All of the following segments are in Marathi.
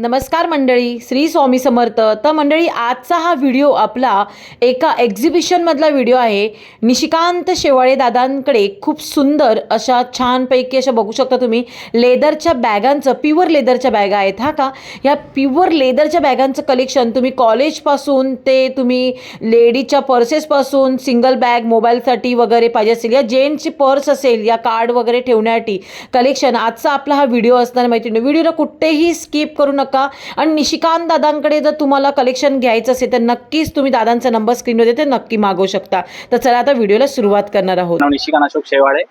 नमस्कार मंडळी श्री स्वामी समर्थ. तर मंडळी आजचा हा व्हिडिओ आपला एका एक्झिबिशनमधला व्हिडिओ आहे. निशिकांत शेवाळे दादांकडे खूप सुंदर अशा छानपैकी अशा बघू शकता तुम्ही लेदरच्या बॅगांचं प्युअर लेदरच्या बॅगा आहेत हा का? ह्या प्युअर लेदरच्या बॅगांचं कलेक्शन तुम्ही कॉलेजपासून ते तुम्ही लेडीजच्या पर्सेसपासून सिंगल बॅग मोबाईलसाठी वगैरे पाहिजे असेल या जेंट्सची पर्स असेल या कार्ड वगैरे ठेवण्यासाठी कलेक्शन आजचा आपला हा व्हिडिओ असणार माहिती नाही व्हिडिओला कुठेही स्किप करू नका. आणि निशिकांत दादांकडे जर तुम्हाला कलेक्शन घ्यायचं असेल तर नक्कीच तुम्ही दादांचा नंबर स्क्रीनवर देते नक्की मागवू शकता. तर चला आता व्हिडिओला सुरुवात करणार आहोत. निशिकांत अशोक शेवाळे.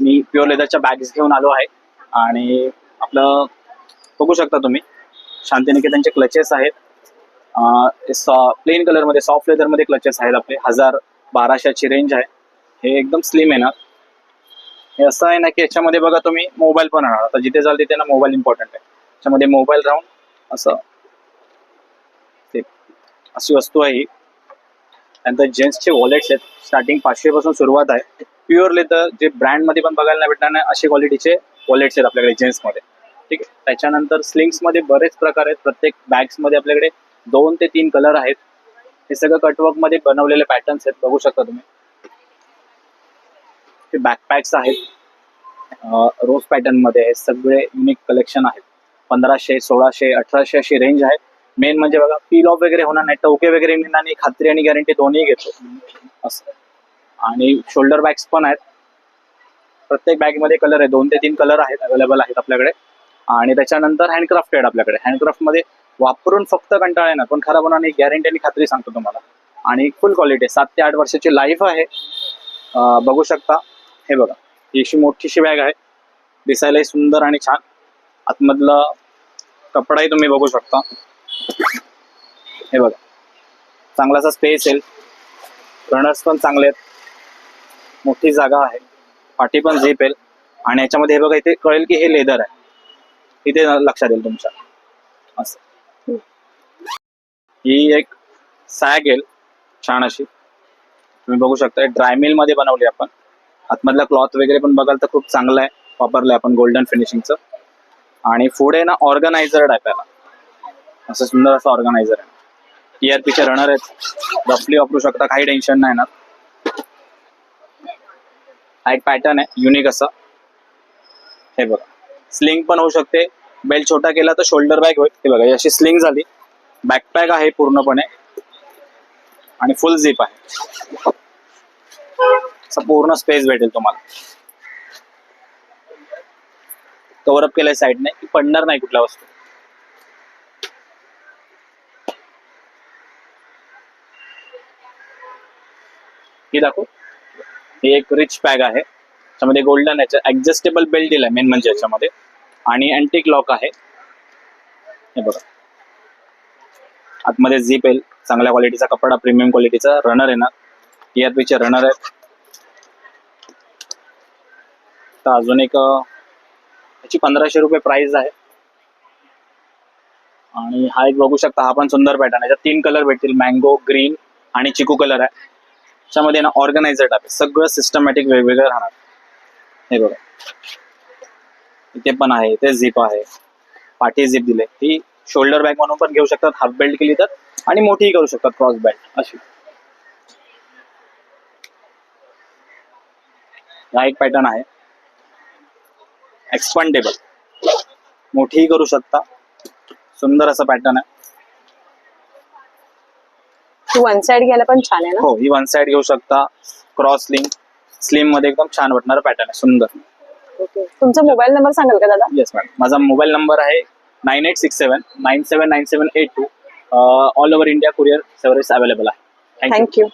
मी प्युअर लेदरच्या बॅग्स घेऊन आलो आहे. आणि आपलं बघू शकता तुम्ही शांतिनिकेतनचे क्लचेस आहेत. प्लेन कलरमध्ये सॉफ्ट लेदरमध्ये क्लचेस आहेत आपले. हजार बाराशेची रेंज आहे. हे एकदम स्लिम येणार हे असं आहे ना की याच्यामध्ये बघा तुम्ही मोबाईल पण राहणार आता जिथे जाल तिथे ना मोबाईल इम्पॉर्टंट आहे. त्याच्यामध्ये मोबाईल राहून असं ते अशी वस्तू आहे त्यानंतर जेंट्सचे वॉलेट्स आहेत. स्टार्टिंग पाचशे पासून सुरुवात आहे. प्युअर लेदर जे ब्रँडमध्ये पण बघायला नाही भेटणार नाही असे क्वालिटीचे वॉलेट्स आहेत आपल्याकडे जेंट्समध्ये ठीक आहे? त्याच्यानंतर स्लिंग्समध्ये बरेच प्रकार आहेत. प्रत्येक बॅग्समध्ये आपल्याकडे दोन ते तीन कलर आहेत. हे सगळं कटवर्कमध्ये बनवलेले पॅटर्न्स आहेत. बघू शकता तुम्ही. हे बॅकपॅक्स आहेत. रोज पॅटर्नमध्ये सगळे युनिक कलेक्शन आहेत. पंधराशे सोळाशे अठराशे अशी रेंज आहे. मेन म्हणजे बघा पील ऑफ वगैरे होणार नाही टोके वगैरे निघणार नाही खात्री आणि गॅरंटी दोन्ही घेतो. असं. आणि शोल्डर बॅग्स पण आहेत. प्रत्येक बॅगमध्ये कलर आहे. दोन ते तीन कलर आहेत अवेलेबल आहेत आपल्याकडे. आणि त्याच्यानंतर हँडक्राफ्टेड आपल्याकडे. हँडक्राफ्टमध्ये वापरून फक्त कंटाळा येणार पण खराब होणार नाही गॅरंटी आणि खात्री सांगतो तुम्हाला. आणि फुल क्वालिटी सात ते आठ वर्षाची लाईफ आहे. बघू शकता. हे बघा. ही अशी मोठीशी बॅग आहे. दिसायलाही सुंदर आणि छान. आतमधला कपडाही तुम्ही बघू शकता. हे बघा. चांगलासा स्पेस येईल रनर्स पण चांगले आहेत. मोठी जागा आहे. पाठी पण झेप येईल आणि याच्यामध्ये हे बघा इथे कळेल की हे लेदर आहे. इथे लक्षात येईल तुमच्या. असं. ही एक सॅग येईल छान अशी. तुम्ही बघू शकता ड्राय मिलमध्ये बनवली आपण. आतमधला क्लॉथ वगैरे पण बघाल तर खूप चांगला आहे. वापरलंय आपण गोल्डन फिनिशिंगचं आणि पुढे ना ऑर्गनायझर टाकायला. असं सुंदर असं ऑर्गनायझर आहे. टीआरपीचे रनर आहेत. रफली वापरू शकता काही टेन्शन नाही येणार हा एक पॅटर्न आहे युनिक असा. हे बघा. स्लिंग पण होऊ शकते. बेल्ट छोटा केला तर शोल्डर बॅग होईल. हे बघा अशी स्लिंग झाली. बॅकपॅक आहे पूर्णपणे. आणि फुल झिप आहे. असं पूर्ण स्पेस भेटेल तुम्हाला. कव्हर अप केलंय साईडने की पडणार नाही कुठल्या वस्तू. ही दाखव. ही एक रिच बॅग आहे. त्याच्यामध्ये गोल्डन याच्या ऍडजस्टेबल बेल्ट दिलाय मेन म्हणजे याच्यामध्ये. आणि अँटिक लॉक आहे. हे बघा. आतमध्ये झीप येईल. चांगल्या क्वालिटीचा कपडा प्रीमियम क्वालिटीचा रनर येणार टीआरपीचे रनर आहेत. तर अजून एक याची पंधराशे रुपये प्राइस आहे. आणि हा एक बघू शकता हा पण सुंदर पॅटर्न याच्यात तीन कलर भेटतील मँगो ग्रीन आणि चिकू कलर आहे. त्याच्यामध्ये ना ऑर्गनायझर आहे. सगळं सिस्टमॅटिक वेगवेगळं राहणार. हे बघा. इथे पण आहे इथे झिप आहे. पाठी झिप दिले ती शोल्डर बॅग म्हणून पण घेऊ शकतात. हाफ बेल्ट केली तर. आणि मोठीही करू शकतात क्रॉस बेल्ट अशी. हा एक पॅटर्न आहे. एक्सपांडेबल मोठीही करू शकता. सुंदर असं पॅटर्न आहे. वन साइड घ्यायला पण छान आहे ना? हो ही वन साइड घेऊ शकता. क्रॉस स्लिंग स्लिम मध्ये एकदम छान वाटणार पॅटर्न आहे. सुंदर. ओके तुमचा मोबाईल नंबर सांगाल का दादा? येस मॅडम माझा मोबाईल नंबर आहे nine eight six seven nine seven nine seven eight two all over India courier service available आहे. Thank you thank you